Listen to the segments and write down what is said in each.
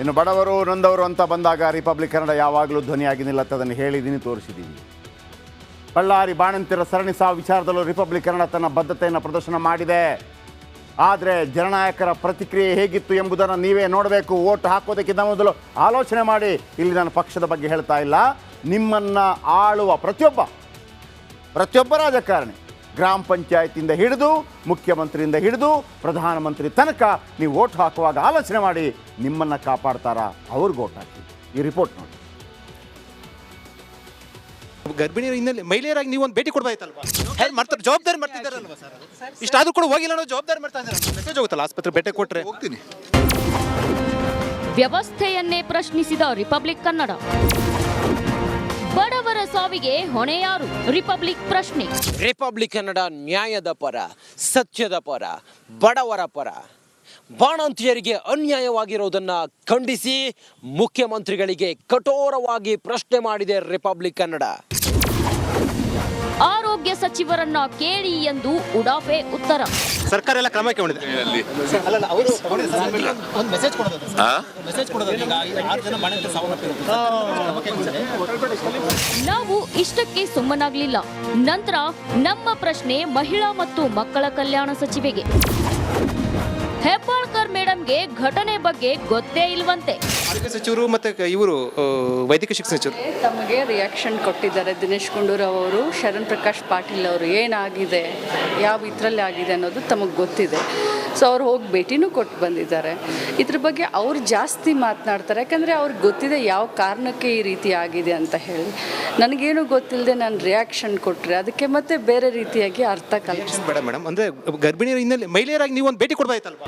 ಇನ್ನು ಬಡವರು, ನೊಂದವರು ಅಂತ ಬಂದಾಗ ರಿಪಬ್ಲಿಕ್ ಕನ್ನಡ ಯಾವಾಗಲೂ ಧ್ವನಿಯಾಗಿ ನಿಲ್ಲತ್ತದನ್ನು ಹೇಳಿದ್ದೀನಿ, ತೋರಿಸಿದ್ದೀನಿ. ಬಳ್ಳಾರಿ ಬಾಣಂತಿರ ಸರಣಿ ಸಾವು ವಿಚಾರದಲ್ಲೂ ರಿಪಬ್ಲಿಕ್ ಕನ್ನಡ ತನ್ನ ಬದ್ಧತೆಯನ್ನು ಪ್ರದರ್ಶನ ಮಾಡಿದೆ. ಆದರೆ ಜನನಾಯಕರ ಪ್ರತಿಕ್ರಿಯೆ ಹೇಗಿತ್ತು ಎಂಬುದನ್ನು ನೀವೇ ನೋಡಬೇಕು. ಓಟ್ ಹಾಕೋದಕ್ಕಿಂತ ಮೊದಲು ಆಲೋಚನೆ ಮಾಡಿ. ಇಲ್ಲಿ ನಾನು ಪಕ್ಷದ ಬಗ್ಗೆ ಹೇಳ್ತಾ ಇಲ್ಲ. ನಿಮ್ಮನ್ನು ಆಳುವ ಪ್ರತಿಯೊಬ್ಬ ಪ್ರತಿಯೊಬ್ಬ ರಾಜಕಾರಣಿ ಗ್ರಾಮ ಪಂಚಾಯತಿಯಿಂದ ಹಿಡಿದು ಮುಖ್ಯಮಂತ್ರಿಯಿಂದ ಹಿಡಿದು ಪ್ರಧಾನಮಂತ್ರಿ ತನಕ ನೀವು ಓಟ್ ಹಾಕುವಾಗ ಆಲೋಚನೆ ಮಾಡಿ ನಿಮ್ಮನ್ನು ಕಾಪಾಡ್ತಾರಾ? ಅವ್ರಿಗೆ ಓಟ್ ಹಾಕಿ. ಈ ರಿಪೋರ್ಟ್ ನೋಡಿ. ಗರ್ಭಿಣಿ ಹಿನ್ನೆಲೆ ಮಹಿಳೆಯರಾಗಿ ನೀವು ಒಂದು ಭೇಟಿ ಕೊಡ್ಬೋದಾಯ್ತಲ್ವಾ ಹೇಗೆ ಮಾಡ್ತಾರೆ ಜವಾಬ್ದಾರಿ ಮಾಡ್ತಿದ್ದಾರಲ್ವಾ ಸರ್? ಇಷ್ಟಾದ್ರೂ ಕೂಡ ಹೋಗಿಲ್ಲ ಅನ್ನೋ ಜವಾಬ್ದಾರಿ ಮಾಡ್ತಾ ಇದ್ದಾರೆ. ಮೆಸೇಜ್ ಹೋಗುತ್ತಲ್ಲ ಆಸ್ಪತ್ರೆ ಭೇಟಿ ಕೊಟ್ಟರೆ ಹೋಗ್ತೀನಿ. ವ್ಯವಸ್ಥೆಯನ್ನೇ ಪ್ರಶ್ನಿಸಿದ ರಿಪಬ್ಲಿಕ್ ಕನ್ನಡ ಸಾವಿಗೆ ಹೊಣೆ ಯಾರು ರಿಪಬ್ಲಿಕ್ ಪ್ರಶ್ನೆ. ರಿಪಬ್ಲಿಕ್ ಕನ್ನಡ ನ್ಯಾಯದ ಪರ, ಸತ್ಯದ ಪರ, ಬಡವರ ಪರ. ಬಾಣಂತಿಯರಿಗೆ ಅನ್ಯಾಯವಾಗಿರೋದನ್ನ ಖಂಡಿಸಿ ಮುಖ್ಯಮಂತ್ರಿಗಳಿಗೆ ಕಠೋರವಾಗಿ ಪ್ರಶ್ನೆ ಮಾಡಿದೆ ರಿಪಬ್ಲಿಕ್ ಕನ್ನಡ ಆರೋಗ್ಯ ಸಚಿವರನ್ನ ಕೇಳಿ ಎಂದು ಉಡಾಫೆ ಉತ್ತರ. ಸರ್ಕಾರ ಎಲ್ಲ ಕ್ರಮ ಕೈಗೊಂಡಿದೆ ಅಲ್ಲಲ್ಲ ಅವರು ಒಂದು ಮೆಸೇಜ್ ಕೊಡೋದು ಮೆಸೇಜ್ ಕೊಡೋದು ಈಗ ಆರು ಜನ ಬಾಣಂತಿಯರು ನಾವು ಇಷ್ಟಕ್ಕೆ ಸುಮ್ಮನಾಗ್ಲಿಲ್ಲ. ನಂತರ ನಮ್ಮ ಪ್ರಶ್ನೆ ಮಹಿಳಾ ಮತ್ತು ಮಕ್ಕಳ ಕಲ್ಯಾಣ ಸಚಿವೆಗೆ. ಹೆಬ್ಬಾಳ್ಕರ್ ಮೇಡಮ್ಗೆ ಘಟನೆ ಬಗ್ಗೆ ಗೊತ್ತೇ ಇಲ್ವಂತೆ. ಆರೋಗ್ಯ ಸಚಿವರು ಮತ್ತೆ ಇವರು ವೈದ್ಯಕೀಯ ಶಿಕ್ಷಣ ಸಚಿವರು? ತಮಗೆ ರಿಯಾಕ್ಷನ್ ಕೊಟ್ಟಿದ್ದಾರೆ ದಿನೇಶ್ ಗುಂಡೂರಾವ್ ಅವರು ಶರಣ್ ಪ್ರಕಾಶ್ ಪಾಟೀಲ್ ಅವರು. ಏನಾಗಿದೆ? ಯಾವ ಇದರಲ್ಲಿ ಆಗಿದೆ ಅನ್ನೋದು ತಮಗೆ ಗೊತ್ತಿದೆ. ಸೊ ಅವ್ರು ಹೋಗಿ ಭೇಟಿನೂ ಕೊಟ್ಟು ಬಂದಿದ್ದಾರೆ. ಇದ್ರ ಬಗ್ಗೆ ಅವ್ರು ಜಾಸ್ತಿ ಮಾತನಾಡ್ತಾರೆ. ಯಾಕಂದರೆ ಅವ್ರಿಗೆ ಗೊತ್ತಿದೆ ಯಾವ ಕಾರಣಕ್ಕೆ ಈ ರೀತಿ ಆಗಿದೆ ಅಂತ ಹೇಳಿ. ನನಗೇನು ಗೊತ್ತಿಲ್ಲದೆ ನಾನು ರಿಯಾಕ್ಷನ್ ಕೊಟ್ಟರೆ ಅದಕ್ಕೆ ಮತ್ತೆ ಬೇರೆ ರೀತಿಯಾಗಿ ಅರ್ಥ ಬೇಡ ಮೇಡಮ್ ಅಂದ್ರೆ ಗರ್ಭಿಣಿ ಹಿನ್ನೆಲೆ ಮಹಿಳೆಯರಾಗಿ ನೀವು ಒಂದು ಭೇಟಿ ಕೊಡ್ಬೋದಾಯ್ತಲ್ವಾ?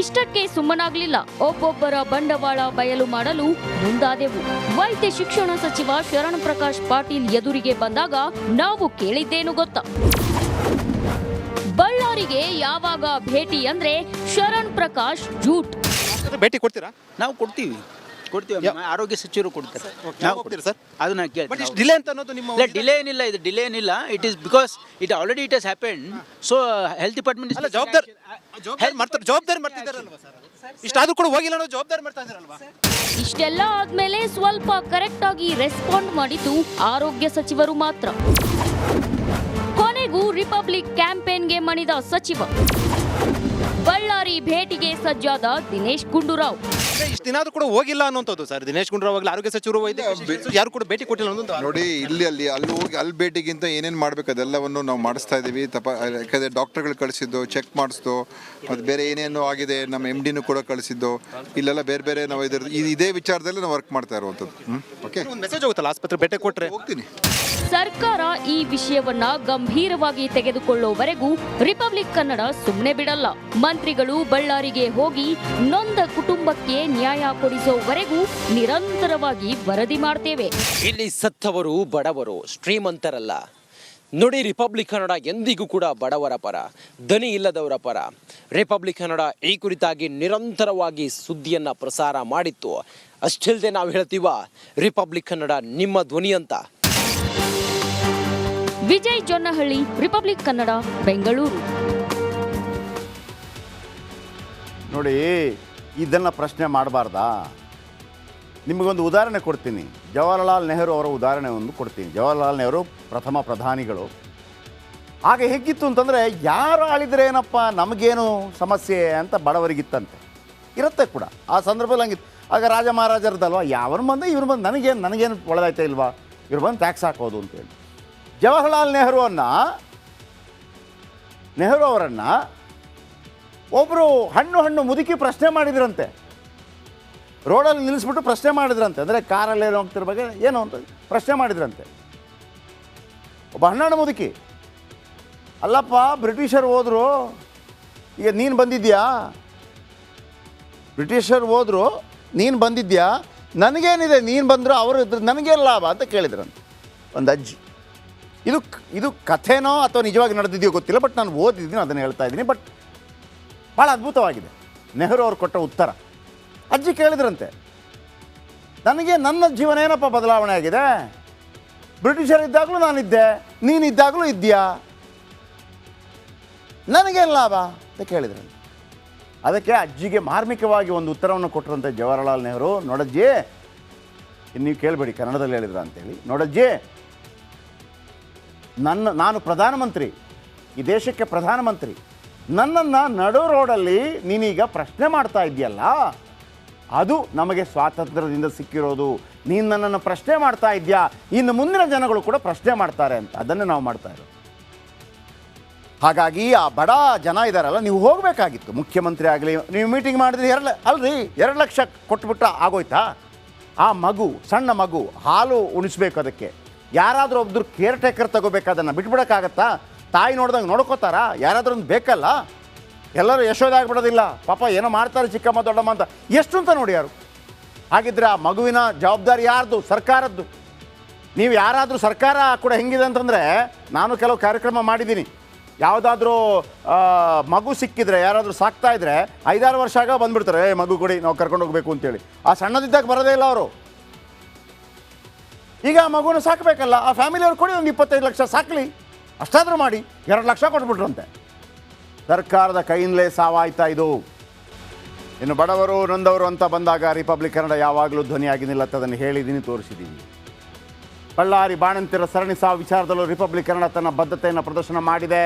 ಇಷ್ಟಕ್ಕೆ ಸುಮ್ಮನಾಗ್ಲಿಲ್ಲ. ಒಬ್ಬೊಬ್ಬರ ಬಂಡವಾಳ ಬಯಲು ಮಾಡಲು ಮುಂದಾದೆವು. ವೈದ್ಯ ಶಿಕ್ಷಣ ಸಚಿವ ಶರಣ್ ಪ್ರಕಾಶ್ ಪಾಟೀಲ್ ಎದುರಿಗೆ ಬಂದಾಗ ನಾವು ಕೇಳಿದ್ದೇನು ಗೊತ್ತಾ? ಬಳ್ಳಾರಿಗೆ ಯಾವಾಗ ಭೇಟಿ ಅಂದ್ರೆ ಶರಣ್ ಪ್ರಕಾಶ್ ಜೂಟ್. ಭೇಟಿ ಕೊಡ್ತೀರಾ? ನಾವು ಕೊಡ್ತೀವಿ. ಕೊಡ್ತೀವಿ. ಆರೋಗ್ಯ ಸಚಿವರು ಕೊಡ್ತಾರೆ. ನಾವು ಹೋಗ್ತೀರಾ ಸರ್? ಅದನ್ನ ಇಷ್ಟು ಡಿಲೇ ಅಂತ ಅನ್ನೋದು ನಿಮ್ಮ ಡಿಲೇ ಏನಿಲ್ಲ ಇದು ಡಿಲೇ ಏನಿಲ್ಲ. It is because it already it has happened so health department ಅಲ್ಲ ಜವಾಬ್ದಾರಿ ಜವಾಬ್ದಾರಿ ಮಾಡ್ತಾರೆ ಜವಾಬ್ದಾರಿ ಮಾಡ್ತಿದ್ದಾರಲ್ವಾ ಸರ್? ಇಷ್ಟಾದ್ರೂ ಕೂಡ ಹೋಗಿಲ್ಲ ಅನ್ನೋ ಜವಾಬ್ದಾರಿ ಮಾಡ್ತಾ ಇದ್ದಾರಲ್ವಾ? ಇಷ್ಟೆಲ್ಲ ಆದ್ಮೇಲೆ ಸ್ವಲ್ಪ ಕರೆಕ್ಟ್ ಆಗಿ ರೆಸ್ಪಾಂಡ್ ಮಾಡಿದ್ದು ಆರೋಗ್ಯ ಸಚಿವರು ಮಾತ್ರ. ಕೊನೆಗೂ ರಿಪಬ್ಲಿಕ್ ಕ್ಯಾಂಪೇನ್ಗೆ ಮಣಿದ ಸಚಿವ ಬಳ್ಳಾರಿ ಭೇಟಿಗೆ ಸಜ್ಜಾದ ದಿನೇಶ್ ಗುಂಡೂರಾವ್. ಇಷ್ಟು ದಿನ ಆದ್ರೂ ಕೂಡ ಹೋಗಿಲ್ಲ ಅನ್ನೋದು ಸರ್. ದಿನೇಶ್ ಗುಂಡೂರಾವ್ ಆಗಲಿ ಆರೋಗ್ಯ ಸಚಿವರು ವೈದ್ಯ ಯಾರು ಕೂಡ ಭೇಟಿ ಕೊಟ್ಟಿಲ್ಲ ಅನ್ನೋದು ನೋಡಿ ಇಲ್ಲಿ ಅಲ್ಲಿ ಅಲ್ಲಿ ಹೋಗಿ ಅಲ್ಲಿ ಭೇಟಿಗಿಂತ ಏನೇನು ಮಾಡಬೇಕು ಅದೆಲ್ಲವನ್ನು ನಾವು ಮಾಡಿಸ್ತಾ ಇದ್ದೀವಿ. ತಪ ಯಾಕಂದರೆ ಡಾಕ್ಟರ್ಗಳು ಕಳಿಸಿದ್ದು ಚೆಕ್ ಮಾಡಿಸ್ದು ಮತ್ತು ಬೇರೆ ಏನೇನು ಆಗಿದೆ ನಮ್ಮ ಎಂ ಡಿನೂ ಕೂಡ ಕಳಿಸಿದ್ದು. ಇಲ್ಲೆಲ್ಲ ಬೇರೆ ಬೇರೆ ನಾವು ಇದ್ರ ಇದ್- ಇದೇ ವಿಚಾರದಲ್ಲಿ ನಾವು ವರ್ಕ್ ಮಾಡ್ತಾ ಇರುವಂಥದ್ದು. ಓಕೆ ಒಂದು ಮೆಸೇಜ್ ಹೋಗುತ್ತಲ್ಲ ಆಸ್ಪತ್ರೆ ಭೇಟಿ ಕೊಟ್ಟರೆ ಹೋಗ್ತೀನಿ. ಸರ್ಕಾರ ಈ ವಿಷಯವನ್ನ ಗಂಭೀರವಾಗಿ ತೆಗೆದುಕೊಳ್ಳುವವರೆಗೂ ರಿಪಬ್ಲಿಕ್ ಕನ್ನಡ ಸುಮ್ಮನೆ ಬಿಡಲ್ಲ. ಮಂತ್ರಿಗಳು ಬಳ್ಳಾರಿಗೆ ಹೋಗಿ ನೊಂದ ಕುಟುಂಬಕ್ಕೆ ನ್ಯಾಯ ಕೊಡಿಸೋವರೆಗೂ ನಿರಂತರವಾಗಿ ವರದಿ ಮಾಡ್ತೇವೆ. ಇಲ್ಲಿ ಸತ್ತವರು ಬಡವರು ಶ್ರೀಮಂತರಲ್ಲ. ನೋಡಿ ರಿಪಬ್ಲಿಕ್ ಕನ್ನಡ ಎಂದಿಗೂ ಕೂಡ ಬಡವರ ಪರ ದನಿ ಇಲ್ಲದವರ ಪರ. ರಿಪಬ್ಲಿಕ್ ಕನ್ನಡ ಈ ಕುರಿತಾಗಿ ನಿರಂತರವಾಗಿ ಸುದ್ದಿಯನ್ನು ಪ್ರಸಾರ ಮಾಡಿತ್ತು. ಅಷ್ಟಿಲ್ಲದೆ ನಾವು ಹೇಳ್ತೀವ ರಿಪಬ್ಲಿಕ್ ಕನ್ನಡ ನಿಮ್ಮ ಧ್ವನಿ ಅಂತ. ವಿಜಯ್ ಜೊನ್ನಹಳ್ಳಿ ರಿಪಬ್ಲಿಕ್ ಕನ್ನಡ ಬೆಂಗಳೂರು. ನೋಡಿ, ಇದನ್ನು ಪ್ರಶ್ನೆ ಮಾಡಬಾರ್ದಾ? ನಿಮಗೊಂದು ಉದಾಹರಣೆ ಕೊಡ್ತೀನಿ. ಜವಾಹರ್ಲಾಲ್ ನೆಹರು ಅವರ ಉದಾಹರಣೆ ಒಂದು ಕೊಡ್ತೀನಿ. ಜವಾಹರ್ಲಾಲ್ ನೆಹರು ಪ್ರಥಮ ಪ್ರಧಾನಿಗಳು. ಆಗ ಹೇಗಿತ್ತು ಅಂತಂದರೆ, ಯಾರು ಆಳಿದ್ರೆ ಏನಪ್ಪ, ನಮಗೇನು ಸಮಸ್ಯೆ ಅಂತ ಬಡವರಿಗಿತ್ತಂತೆ. ಇರುತ್ತೆ ಕೂಡ. ಆ ಸಂದರ್ಭದಲ್ಲಿ ಹಂಗಿತ್ತು. ಆಗ ರಾಜ ಮಹಾರಾಜರದಲ್ವ ಯಾವನು ಬಂದ ಇವ್ರು ಬಂದು. ನನಗೇನು ನನಗೇನು ಒಳ್ಳೆದಾಯ್ತಾ ಇಲ್ವಾ? ಇವ್ರು ಬಂದು ಟ್ಯಾಕ್ಸ್ ಹಾಕೋದು ಅಂತೇಳಿ. ಜವಾಹರ್ಲಾಲ್ ಅನ್ನ ನೆಹರು ಅವರನ್ನು ಒಬ್ಬರು ಹಣ್ಣು ಹಣ್ಣು ಮುದುಕಿ ಪ್ರಶ್ನೆ ಮಾಡಿದ್ರಂತೆ. ರೋಡಲ್ಲಿ ನಿಲ್ಲಿಸ್ಬಿಟ್ಟು ಪ್ರಶ್ನೆ ಮಾಡಿದ್ರಂತೆ. ಅಂದರೆ ಕಾರಲ್ಲಿ ಏನೋ ಹೋಗ್ತಿರೋ ಬಗ್ಗೆ ಏನು ಅಂತ ಪ್ರಶ್ನೆ ಮಾಡಿದ್ರಂತೆ. ಒಬ್ಬ ಹಣ್ಣು ಮುದುಕಿ, ಅಲ್ಲಪ್ಪ, ಬ್ರಿಟಿಷರು ಹೋದರು, ಈಗ ನೀನು ಬಂದಿದ್ಯಾ? ಬ್ರಿಟಿಷರು ಹೋದರು, ನೀನು ಬಂದಿದ್ಯಾ? ನನಗೇನಿದೆ, ನೀನು ಬಂದರೂ, ಅವರು ಇದ್ರ ನನಗೇನು ಲಾಭ, ಅಂತ ಕೇಳಿದ್ರಂತೆ. ಒಂದು ಅಜ್ಜಿ. ಇದು ಇದು ಕಥೆನೋ ಅಥವಾ ನಿಜವಾಗಿ ನಡೆದಿದೆಯೋ ಗೊತ್ತಿಲ್ಲ, ಬಟ್ ನಾನು ಓದಿದ್ದೀನಿ, ಅದನ್ನು ಹೇಳ್ತಾ ಇದ್ದೀನಿ. ಬಟ್ ಭಾಳ ಅದ್ಭುತವಾಗಿದೆ. ನೆಹರು ಅವರು ಕೊಟ್ಟ ಉತ್ತರ. ಅಜ್ಜಿ ಕೇಳಿದ್ರಂತೆ, ನನಗೆ ನನ್ನ ಜೀವನ ಏನಪ್ಪ ಬದಲಾವಣೆ ಆಗಿದೆ? ಬ್ರಿಟಿಷರಿದ್ದಾಗಲೂ ನಾನಿದ್ದೆ, ನೀನಿದ್ದಾಗಲೂ ಇದೆಯಾ ನನಗೇನು ಲಾಭ? ಅಂತ ಕೇಳಿದ್ರಂತೆ. ಅದಕ್ಕೆ ಅಜ್ಜಿಗೆ ಮಾರ್ಮಿಕವಾಗಿ ಒಂದು ಉತ್ತರವನ್ನು ಕೊಟ್ಟರಂತೆ ಜವಾಹರಲಾಲ್ ನೆಹರು, ನೋಡಜ್ಜಿ ನೀವು ಕೇಳಬೇಡಿ, ಕನ್ನಡದಲ್ಲಿ ಹೇಳಿದ್ರ ಅಂತೇಳಿ. ನೋಡಜ್ಜಿ, ನನ್ನ, ನಾನು ಪ್ರಧಾನಮಂತ್ರಿ, ಈ ದೇಶಕ್ಕೆ ಪ್ರಧಾನಮಂತ್ರಿ ನನ್ನನ್ನು ನಡು ರೋಡಲ್ಲಿ ನೀನೀಗ ಪ್ರಶ್ನೆ ಮಾಡ್ತಾ ಇದೆಯಲ್ಲ ಅದು ನಮಗೆ ಸ್ವಾತಂತ್ರ್ಯದಿಂದ ಸಿಕ್ಕಿರೋದು. ನೀನು ನನ್ನನ್ನು ಪ್ರಶ್ನೆ ಮಾಡ್ತಾ ಇದೆಯಾ ಇನ್ನು ಮುಂದಿನ ಜನಗಳು ಕೂಡ ಪ್ರಶ್ನೆ ಮಾಡ್ತಾರೆ ಅಂತ. ಅದನ್ನು ನಾವು ಮಾಡ್ತಾ ಇರೋದು. ಹಾಗಾಗಿ ಆ ಬಡ ಜನ ಇದ್ದಾರಲ್ಲ ನೀವು ಹೋಗಬೇಕಾಗಿತ್ತು. ಮುಖ್ಯಮಂತ್ರಿ ಆಗಲಿ, ನೀವು ಮೀಟಿಂಗ್ ಮಾಡಿದ್ರೆ ಎರಡು ಅಲ್ರಿ, ಎರಡು ಲಕ್ಷ ಕೊಟ್ಬಿಟ್ಟ ಆಗೋಯ್ತಾ? ಆ ಮಗು, ಸಣ್ಣ ಮಗು, ಹಾಲು ಉಣಿಸ್ಬೇಕು ಅದಕ್ಕೆ. ಯಾರಾದರೂ ಒಬ್ಬರು ಕೇರ್ ಟೇಕರ್ ತಗೋಬೇಕಾದನ್ನು ಬಿಟ್ಬಿಡೋಕ್ಕಾಗತ್ತಾ? ತಾಯಿ ನೋಡ್ದಂಗೆ ನೋಡ್ಕೋತಾರಾ? ಯಾರಾದ್ರೂ ಒಂದು ಬೇಕಲ್ಲ? ಎಲ್ಲರೂ ಯಶೋದಾಗ್ಬಿಡೋದಿಲ್ಲ ಪಾಪ ಏನೋ ಮಾಡ್ತಾರೆ ಚಿಕ್ಕಮ್ಮ ದೊಡ್ಡಮ್ಮ ಅಂತ. ಎಷ್ಟು ಅಂತ ನೋಡಿ ಯಾರು? ಹಾಗಿದ್ರೆ ಆ ಮಗುವಿನ ಜವಾಬ್ದಾರಿ ಯಾರ್ದು? ಸರ್ಕಾರದ್ದು. ನೀವು ಯಾರಾದರೂ ಸರ್ಕಾರ ಕೂಡ ಹೆಂಗಿದೆ ಅಂತಂದರೆ ನಾನು ಕೆಲವು ಕಾರ್ಯಕ್ರಮ ಮಾಡಿದ್ದೀನಿ. ಯಾವುದಾದ್ರೂ ಮಗು ಸಿಕ್ಕಿದ್ರೆ, ಯಾರಾದರೂ ಸಾಕ್ತಾ ಇದ್ರೆ ಐದಾರು ವರ್ಷ ಆಗ ಬಂದ್ಬಿಡ್ತಾರೆ. ಏ, ಮಗು ಕೊಡಿ, ನಾವು ಕರ್ಕೊಂಡು ಹೋಗ್ಬೇಕು ಅಂತೇಳಿ. ಆ ಸಣ್ಣದಿದ್ದಾಗ ಬರೋದೇ ಇಲ್ಲ ಅವರು. ಈಗ ಆ ಮಗುನ ಸಾಕಬೇಕಲ್ಲ? ಆ ಫ್ಯಾಮಿಲಿಯವ್ರು ಕೊಡಿ ಒಂದು ಇಪ್ಪತ್ತೈದು ಲಕ್ಷ, ಸಾಕಲಿ. ಅಷ್ಟಾದರೂ ಮಾಡಿ ಎರಡು ಲಕ್ಷ ಕೊಟ್ಬಿಟ್ರಂತೆ. ಸರ್ಕಾರದ ಕೈಯಿಂದಲೇ ಸಾವಾಯ್ತಾ ಇದು. ಇನ್ನು ಬಡವರು ನೊಂದವರು ಅಂತ ಬಂದಾಗ ರಿಪಬ್ಲಿಕ್ ಕನ್ನಡ ಯಾವಾಗಲೂ ಧ್ವನಿಯಾಗಿ ನಿಲ್ಲತ್ತದನ್ನು ಹೇಳಿದ್ದೀನಿ ತೋರಿಸಿದ್ದೀನಿ ಬಳ್ಳಾರಿ ಬಾಣಂತಿರ ಸರಣಿ ಸಾವು ವಿಚಾರದಲ್ಲೂ ರಿಪಬ್ಲಿಕ್ ಕನ್ನಡ ತನ್ನ ಬದ್ಧತೆಯನ್ನು ಪ್ರದರ್ಶನ ಮಾಡಿದೆ.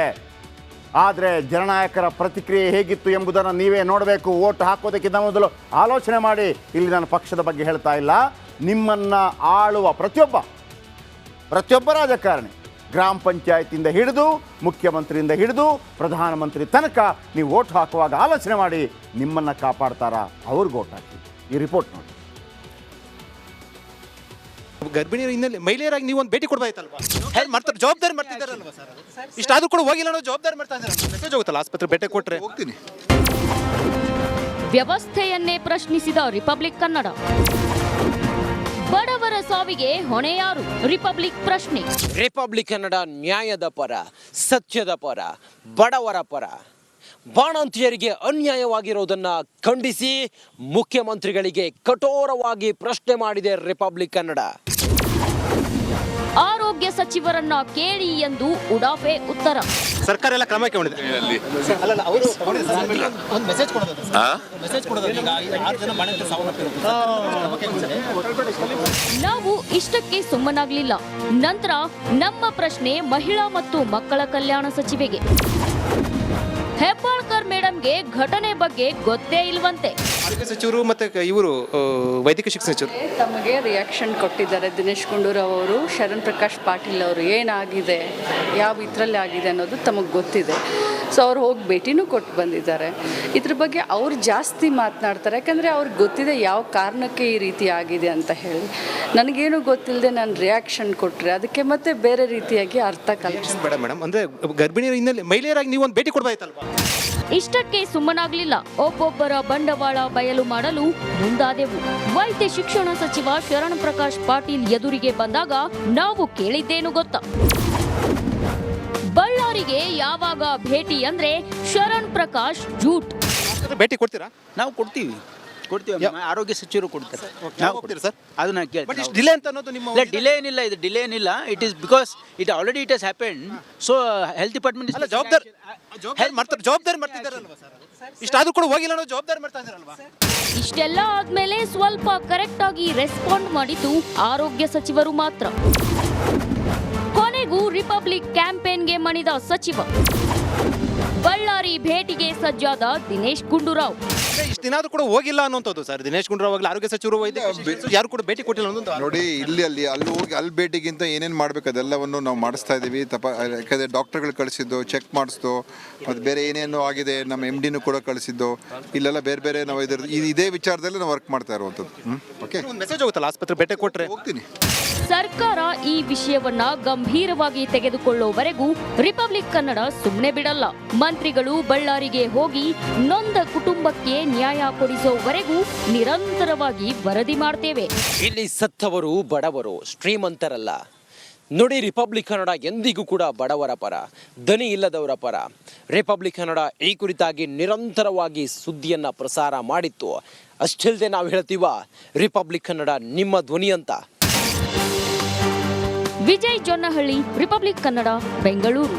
ಆದರೆ ಜನನಾಯಕರ ಪ್ರತಿಕ್ರಿಯೆ ಹೇಗಿತ್ತು ಎಂಬುದನ್ನು ನೀವೇ ನೋಡಬೇಕು. ಓಟ್ ಹಾಕೋದಕ್ಕಿಂತ ಮೊದಲು ಆಲೋಚನೆ ಮಾಡಿ. ಇಲ್ಲಿ ನಾನು ಪಕ್ಷದ ಬಗ್ಗೆ ಹೇಳ್ತಾ ಇಲ್ಲ. ನಿಮ್ಮನ್ನು ಆಳುವ ಪ್ರತಿಯೊಬ್ಬ ಪ್ರತಿಯೊಬ್ಬ ರಾಜಕಾರಣಿ ಗ್ರಾಮ ಪಂಚಾಯತಿಯಿಂದ ಹಿಡಿದು ಮುಖ್ಯಮಂತ್ರಿಯಿಂದ ಹಿಡಿದು ಪ್ರಧಾನಮಂತ್ರಿ ತನಕ ನೀವು ಓಟ್ ಹಾಕುವಾಗ ಆಲೋಚನೆ ಮಾಡಿ ನಿಮ್ಮನ್ನು ಕಾಪಾಡ್ತಾರಾ? ಅವ್ರಿಗೆ ಓಟ್ ಹಾಕಿ ಈ ರಿಪೋರ್ಟ್ ನೋಡಿ. ಗರ್ಭಿಣಿಯರ ಹಿನ್ನೆಲೆ ಮಹಿಳೆಯರಾಗಿ ನೀವು ಒಂದು ಭೇಟಿ ಕೊಡ್ಬೋದಾಯ್ತಲ್ವಾ ಹೆಲ್ಪ್ ಮಾಡ್ತಾರೆ ಜವಾಬ್ದಾರಿ ಮಾಡ್ತಿದ್ದಾರಲ್ವಾ ಸರ್? ಇಷ್ಟಾದ್ರೂ ಕೂಡ ಹೋಗಿಲ್ಲ ಅನ್ನೋ ಜವಾಬ್ದಾರಿ ಮಾಡ್ತಾ ಇದ್ದಾರೆ? ಮೆಸೇಜ್ ಹೋಗುತ್ತಲ್ಲ ಆಸ್ಪತ್ರೆ ಭೇಟಿ ಕೊಟ್ಟರೆ ಹೋಗ್ತೀನಿ. ವ್ಯವಸ್ಥೆಯನ್ನೇ ಪ್ರಶ್ನಿಸಿದ ರಿಪಬ್ಲಿಕ್ ಕನ್ನಡ. ಬಡವರ ಸಾವಿಗೆ ಹೊಣೆ ಯಾರು ರಿಪಬ್ಲಿಕ್ ಪ್ರಶ್ನೆ. ರಿಪಬ್ಲಿಕ್ ಕನ್ನಡ ನ್ಯಾಯದ ಪರ, ಸತ್ಯದ ಪರ, ಬಡವರ ಪರ, ಬಾಣಂತಿಯರಿಗೆ ಅನ್ಯಾಯವಾಗಿರೋದನ್ನ ಖಂಡಿಸಿ ಮುಖ್ಯಮಂತ್ರಿಗಳಿಗೆ ಕಠೋರವಾಗಿ ಪ್ರಶ್ನೆ ಮಾಡಿದೆ ರಿಪಬ್ಲಿಕ್ ಕನ್ನಡ. ಆರೋಗ್ಯ ಸಚಿವರನ್ನ ಕೇಳಿ ಎಂದು ಉಡಾಫೆ ಉತ್ತರ. ಸರ್ಕಾರ ಎಲ್ಲ ಕ್ರಮ ನಾವು ಇಷ್ಟಕ್ಕೆ ಸುಮ್ಮನಾಗ್ಲಿಲ್ಲ. ನಂತರ ನಮ್ಮ ಪ್ರಶ್ನೆ ಮಹಿಳಾ ಮತ್ತು ಮಕ್ಕಳ ಕಲ್ಯಾಣ ಸಚಿವೆಗೆ. ಹೆಬ್ಬಾಳ್ಕರ್ ಮೇಡಮ್ಗೆ ಘಟನೆ ಬಗ್ಗೆ ಗೊತ್ತೇ ಇಲ್ವಂತೆ. ಆರೋಗ್ಯ ಸಚಿವರು ಮತ್ತೆ ಇವರು ವೈದ್ಯಕೀಯ ಶಿಕ್ಷಣ ಸಚಿವರು. ತಮಗೆ ರಿಯಾಕ್ಷನ್ ಕೊಟ್ಟಿದ್ದಾರೆ ದಿನೇಶ್ ಗುಂಡೂರಾವ್ ಅವರು ಶರಣ್ ಪ್ರಕಾಶ್ ಪಾಟೀಲ್ ಅವರು. ಏನಾಗಿದೆ? ಯಾವ ಇದರಲ್ಲಿ ಆಗಿದೆ ಅನ್ನೋದು ತಮಗೆ ಗೊತ್ತಿದೆ. ಸೊ ಅವ್ರು ಹೋಗಿ ಭೇಟಿನೂ ಕೊಟ್ಟು ಬಂದಿದ್ದಾರೆ. ಇದ್ರ ಬಗ್ಗೆ ಅವ್ರು ಜಾಸ್ತಿ ಮಾತನಾಡ್ತಾರೆ. ಯಾಕಂದರೆ ಅವ್ರಿಗೆ ಗೊತ್ತಿದೆ ಯಾವ ಕಾರಣಕ್ಕೆ ಈ ರೀತಿ ಆಗಿದೆ ಅಂತ ಹೇಳಿ. ನನಗೇನು ಗೊತ್ತಿಲ್ಲದೆ ನಾನು ರಿಯಾಕ್ಷನ್ ಕೊಟ್ಟರೆ ಅದಕ್ಕೆ ಮತ್ತೆ ಬೇರೆ ರೀತಿಯಾಗಿ ಅರ್ಥ ಕಲ್ಪಿಸ್ ಬೇಡ ಮೇಡಮ್. ಅಂದ್ರೆ ಗರ್ಭಿಣಿಯರ ಹಿನ್ನೆಲೆ ಮಹಿಳೆಯರಾಗಿ ನೀವು ಒಂದು ಭೇಟಿ ಕೊಡ್ಬೋದಾಯ್ತಲ್ವಾ ಇಷ್ಟಕ್ಕೆ ಸುಮ್ಮನಾಗಲಿಲ್ಲ. ಒಬ್ಬೊಬ್ಬರ ಬಂಡವಾಳ ಬಯಲು ಮಾಡಲು ಮುಂದಾದೆವು. ವೈದ್ಯ ಶಿಕ್ಷಣ ಸಚಿವ ಶರಣ್ ಪ್ರಕಾಶ್ ಪಾಟೀಲ್ ಎದುರಿಗೆ ಬಂದಾಗ ನಾವು ಕೇಳಿದ್ದೇನು ಗೊತ್ತಾ? ಬಳ್ಳಾರಿಗೆ ಯಾವಾಗ ಭೇಟಿ ಅಂದ್ರೆ ಶರಣ್ ಪ್ರಕಾಶ್ ಜೂಟ್. ಭೇಟಿ ಕೊಡ್ತೀರಾ? ನಾವು ಕೊಡ್ತೀವಿ. ಕೊಡ್ತೀವಿ. ಆರೋಗ್ಯ ಸಚಿವರು ಕೊಡ್ತಾರೆ. ನಾವು ಸರ್? ಅದನ್ನ ಇಷ್ಟು ಕೇಳ್ತೀನಿ ಡಿಲೇ ಅಂತ ಅನ್ನೋದು ನಿಮ್ಮ ಡಿಲೇ ಏನಿಲ್ಲ ಇದು ಡಿಲೇ ಏನಿಲ್ಲ. It is because it already it has happened so health department ಅಲ್ಲ ಜವಾಬ್ದಾರಿ ಹೆಲ್ಪ್ ಮಾಡ್ತಾರೆ ಜವಾಬ್ದಾರಿ ಮಾಡ್ತಿದ್ದಾರಲ್ವಾ ಸರ್? ಇಷ್ಟಾದ್ರೂ ಕೂಡ ಹೋಗಿಲ್ಲ ಅನ್ನೋ ಜವಾಬ್ದಾರಿ ಮಾಡ್ತಾ ಇದ್ದಾರಲ್ವಾ? ಇಷ್ಟೆಲ್ಲ ಆದ್ಮೇಲೆ ಸ್ವಲ್ಪ ಕರೆಕ್ಟ್ ಆಗಿ ರೆಸ್ಪಾಂಡ್ ಮಾಡಿದ್ದು ಆರೋಗ್ಯ ಸಚಿವರು ಮಾತ್ರ. ಕೊನೆಗೂ ರಿಪಬ್ಲಿಕ್ ಕ್ಯಾಂಪೇನ್ಗೆ ಮಣಿದ ಸಚಿವ. ಬಳ್ಳಾರಿ ಭೇಟಿಗೆ ಸಜ್ಜಾದ ದಿನೇಶ್ ಗುಂಡೂರಾವ್. ಇಷ್ಟು ಕೂಡ ಹೋಗಿಲ್ಲ ಅನ್ನೋಂಥದ್ದು ಸರ್. ದಿನೇಶ್ ಗುಂಡೂರಾವ್ ಆಗಲಿ ಆರೋಗ್ಯ ಸಚಿವರು ವೈದ್ಯ ಯಾರು ಕೂಡ ಭೇಟಿ ಕೊಟ್ಟಿಲ್ಲ ಅನ್ನೋದು ನೋಡಿ ಇಲ್ಲಿ ಅಲ್ಲಿ ಅಲ್ಲಿ ಹೋಗಿ ಅಲ್ಲಿ ಭೇಟಿಗಿಂತ ಏನೇನು ಮಾಡಬೇಕು ಅದೆಲ್ಲವನ್ನು ನಾವು ಮಾಡಿಸ್ತಾ ಇದ್ದೀವಿ. ತಪ ಯಾಕಂದರೆ ಡಾಕ್ಟರ್ಗಳು ಕಳಿಸಿದ್ದು ಚೆಕ್ ಮಾಡಿಸ್ದು ಮತ್ತು ಬೇರೆ ಏನೇನು ಆಗಿದೆ ನಮ್ಮ ಎಂ ಡಿನೂ ಕೂಡ ಕಳಿಸಿದ್ದು. ಇಲ್ಲೆಲ್ಲ ಬೇರೆ ಬೇರೆ ನಾವು ಇದ್ರ ಇದೇ ವಿಚಾರದಲ್ಲಿ ನಾವು ವರ್ಕ್ ಮಾಡ್ತಾ ಇರುವಂಥದ್ದು. ಓಕೆ ಒಂದು ಮೆಸೇಜ್ ಹೋಗುತ್ತಲ್ಲ ಆಸ್ಪತ್ರೆ ಭೇಟಿ ಕೊಟ್ಟರೆ ಹೋಗ್ತೀನಿ. ಸರ್ಕಾರ ಈ ವಿಷಯವನ್ನ ಗಂಭೀರವಾಗಿ ತೆಗೆದುಕೊಳ್ಳುವವರೆಗೂ ರಿಪಬ್ಲಿಕ್ ಕನ್ನಡ ಸುಮ್ಮನೆ ಬಿಡಲ್ಲ. ಮಂತ್ರಿಗಳು ಬಳ್ಳಾರಿಗೆ ಹೋಗಿ ನೊಂದ ಕುಟುಂಬಕ್ಕೆ ನ್ಯಾಯ ಕೊಡಿಸುವವರೆಗೂ ನಿರಂತರವಾಗಿ ವರದಿ ಮಾಡ್ತೇವೆ. ಇಲ್ಲಿ ಸತ್ತವರು ಬಡವರು, ಶ್ರೀಮಂತರಲ್ಲ. ನೋಡಿ ರಿಪಬ್ಲಿಕ್ ಕನ್ನಡ ಎಂದಿಗೂ ಕೂಡ ಬಡವರ ಪರ, ದನಿ ಇಲ್ಲದವರ ಪರ. ರಿಪಬ್ಲಿಕ್ ಕನ್ನಡ ಈ ಕುರಿತಾಗಿ ನಿರಂತರವಾಗಿ ಸುದ್ದಿಯನ್ನ ಪ್ರಸಾರ ಮಾಡಿತ್ತು. ಅಷ್ಟಿಲ್ಲದೆ ನಾವು ಹೇಳ್ತೀವ, ರಿಪಬ್ಲಿಕ್ ಕನ್ನಡ ನಿಮ್ಮ ಧ್ವನಿ ಅಂತ. ವಿಜಯ್ ಜೊನ್ನಹಳ್ಳಿ ರಿಪಬ್ಲಿಕ್ ಕನ್ನಡ ಬೆಂಗಳೂರು.